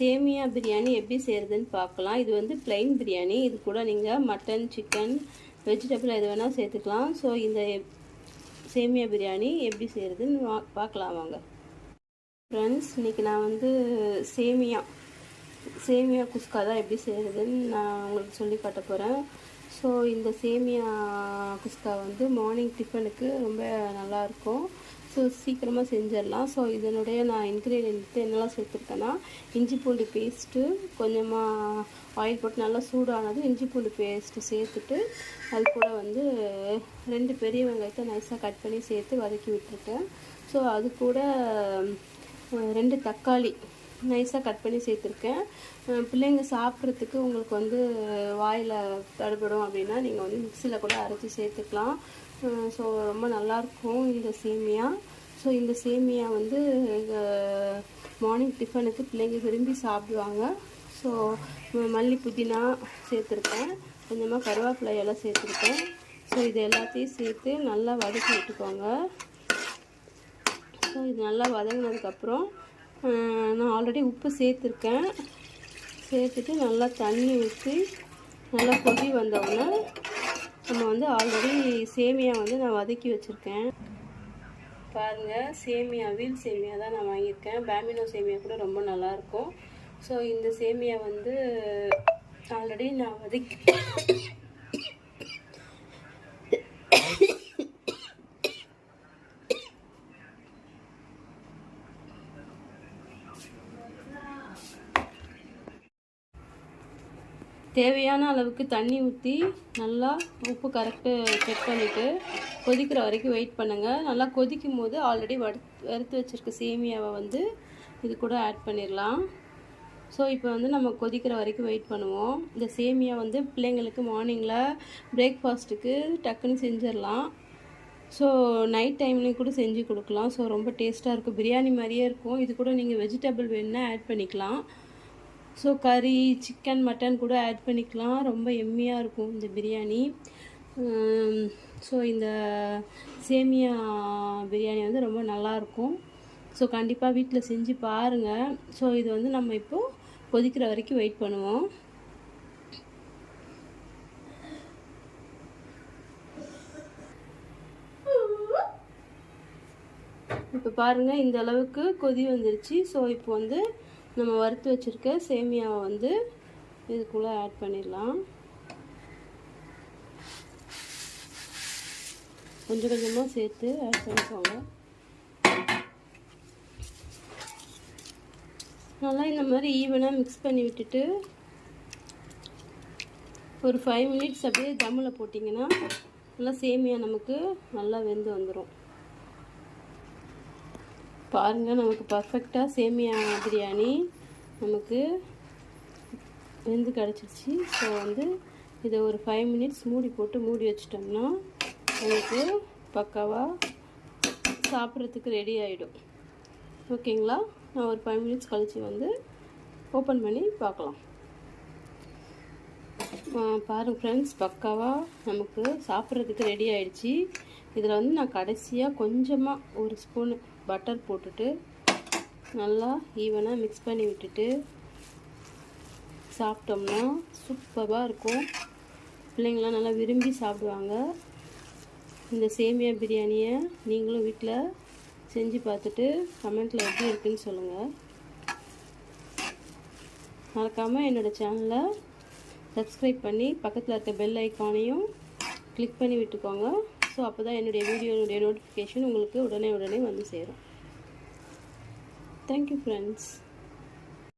சேமியா பிரியாணி எப்படி செய்கிறதுன்னு பார்க்கலாம். இது வந்து plain பிரியாணி. இது கூட நீங்கள் மட்டன் சிக்கன் வெஜிடபிள் எது வேணால் சேர்த்துக்கலாம். ஸோ இந்த சேமியா பிரியாணி எப்படி செய்கிறதுன்னு வா பார்க்கலாம் வாங்க. ஃப்ரெண்ட்ஸ் இன்றைக்கி நான் வந்து சேமியா சேமியா குஸ்கா தான் எப்படி செய்கிறதுன்னு நான் உங்களுக்கு சொல்லி காட்ட போகிறேன் ஸோ இந்த சேமியா குஸ்கா வந்து மார்னிங் டிஃபனுக்கு ரொம்ப நல்லாயிருக்கும். ஸோ சீக்கிரமாக செஞ்சிடலாம். ஸோ இதனுடைய நான் இன்க்ரீடியன்ட் என்னெல்லாம் சேர்த்துருக்கேன்னா இஞ்சி பூண்டு பேஸ்ட்டு கொஞ்சமாக ஆயில் போட்டு நல்லா சூடானது இஞ்சி பூண்டு பேஸ்ட்டு சேர்த்துட்டு அது கூட வந்து ரெண்டு பெரிய வெங்காயத்தை நைஸாக கட் பண்ணி சேர்த்து வதக்கி விட்டுருக்கேன். ஸோ அது கூட ரெண்டு தக்காளி நைஸாக கட் பண்ணி சேர்த்துருக்கேன். பிள்ளைங்க சாப்பிட்றதுக்கு உங்களுக்கு வந்து வாயில் தடுபடும் அப்படின்னா நீங்கள் வந்து மிக்சியில் கூட அரைச்சி சேர்த்துக்கலாம். ஸோ ரொம்ப நல்லாயிருக்கும் இந்த சேமியா. ஸோ இந்த சேமியா வந்து மார்னிங் டிஃபனுக்கு பிள்ளைங்க விரும்பி சாப்பிடுவாங்க. ஸோ மல்லி புதினா சேர்த்துருக்கேன். கொஞ்சமாக கருவேப்பிலை எல்லாம் சேர்த்துருக்கேன். ஸோ இது எல்லாத்தையும் சேர்த்து நல்லா வதக்கி விட்டுக்கோங்க. ஸோ இது நல்லா வதங்கினதுக்கப்புறம் நான் ஆல்ரெடி உப்பு சேர்த்துருக்கேன். சேர்த்துட்டு நல்லா தண்ணி ஊற்றி நல்லா கொதி வந்தவுடனே நம்ம வந்து ஆல்ரெடி சேமியா வந்து நான் வதக்கி வச்சுருக்கேன். பாருங்கள் சேமியா வீல் சேமியா தான் நான் வாங்கியிருக்கேன். பேமினோ சேமியா கூட ரொம்ப நல்லாயிருக்கும். ஸோ இந்த சேமியா வந்து ஆல்ரெடி நான் வதக்கி தேவையான அளவுக்கு தண்ணி ஊற்றி நல்லா உப்பு கரெக்டு செக் பண்ணிவிட்டு கொதிக்கிற வரைக்கும் வெயிட் பண்ணுங்கள் நல்லா கொதிக்கும் போது ஆல்ரெடி வறுத்து வறுத்து வச்சுருக்க சேமியாவை வந்து இது கூட ஆட் பண்ணிடலாம் ஸோ இப்போ வந்து நம்ம கொதிக்கிற வரைக்கும் வெயிட் பண்ணுவோம். இந்த சேமியா வந்து பிள்ளைங்களுக்கு மார்னிங்கில் பிரேக்ஃபாஸ்ட்டுக்கு டக்குன்னு செஞ்சிடலாம் ஸோ நைட் டைம்லேயும் கூட செஞ்சு கொடுக்கலாம். ஸோ ரொம்ப டேஸ்ட்டாக இருக்கும். பிரியாணி மாதிரியே இருக்கும். இது கூட நீங்கள் வெஜிடபிள் வேணுன்னா ஆட் பண்ணிக்கலாம். ஸோ கறி சிக்கன் மட்டன் கூட ஆட் பண்ணிக்கலாம். ரொம்ப எம்மியாக இருக்கும் இந்த பிரியாணி. Um, ஸோ இந்த சேமியா பிரியாணி வந்து ரொம்ப நல்லாயிருக்கும் ஸோ கண்டிப்பாக வீட்டில் செஞ்சு பாருங்கள் ஸோ இது வந்து நம்ம இப்போது கொதிக்கிற வரைக்கும் வெயிட் பண்ணுவோம். இப்போ பாருங்கள் இந்த அளவுக்கு கொதி வந்துருச்சு. ஸோ இப்போ வந்து நம்ம வறுத்து வச்சுருக்க சேமியாவை வந்து இதுக்குள்ளே ஆட் பண்ணிடலாம். கொஞ்சம் கொஞ்சமாக சேர்த்து ஆட் பண்ணிக்கோங்க. நல்லா இந்த மாதிரி ஈவனாக மிக்ஸ் பண்ணி விட்டுட்டு ஒரு ஃபைவ் மினிட்ஸ் அப்படியே தம்மில் போட்டிங்கன்னா நல்லா சேமியா நமக்கு நல்லா வெந்து வந்துடும் பாருங்கள் நமக்கு பர்ஃபெக்டாக சேமியா பிரியாணி நமக்கு வெந்து கிடச்சிருச்சு. ஸோ வந்து இதை ஒரு ஃபைவ் மினிட்ஸ் மூடி போட்டு மூடி வச்சிட்டோம்னா நமக்கு பக்காவாக சாப்பிட்றதுக்கு ரெடி ஆகிடும் ஓகேங்களா நான் ஒரு ஃபைவ் மினிட்ஸ் கழித்து வந்து ஓப்பன் பண்ணி பார்க்கலாம். பாருங்கள் ஃப்ரெண்ட்ஸ் பக்காவாக நமக்கு சாப்பிட்றதுக்கு ரெடி ஆகிடுச்சி இதில் வந்து நான் கடைசியாக கொஞ்சமாக ஒரு ஸ்பூனு பட்டர் போட்டுட்டு நல்லா ஈவனாக மிக்ஸ் பண்ணி விட்டுட்டு சாப்பிட்டோம்னா சூப்பராக இருக்கும். பிள்ளைங்களாம் நல்லா விரும்பி சாப்பிடுவாங்க. இந்த சேமியா பிரியாணியை நீங்களும் வீட்டில் செஞ்சு பார்த்துட்டு கமெண்ட்டில் எப்படி இருக்குன்னு சொல்லுங்கள் மறக்காமல் என்னோடய சேனலை சப்ஸ்கிரைப் பண்ணி பக்கத்தில் இருக்க பெல் ஐக்கானையும் கிளிக் பண்ணி விட்டுக்கோங்க. ஸோ அப்போ தான் என்னுடைய வீடியோனுடைய நோட்டிஃபிகேஷன் உங்களுக்கு உடனே உடனே வந்து சேரும். Thank you friends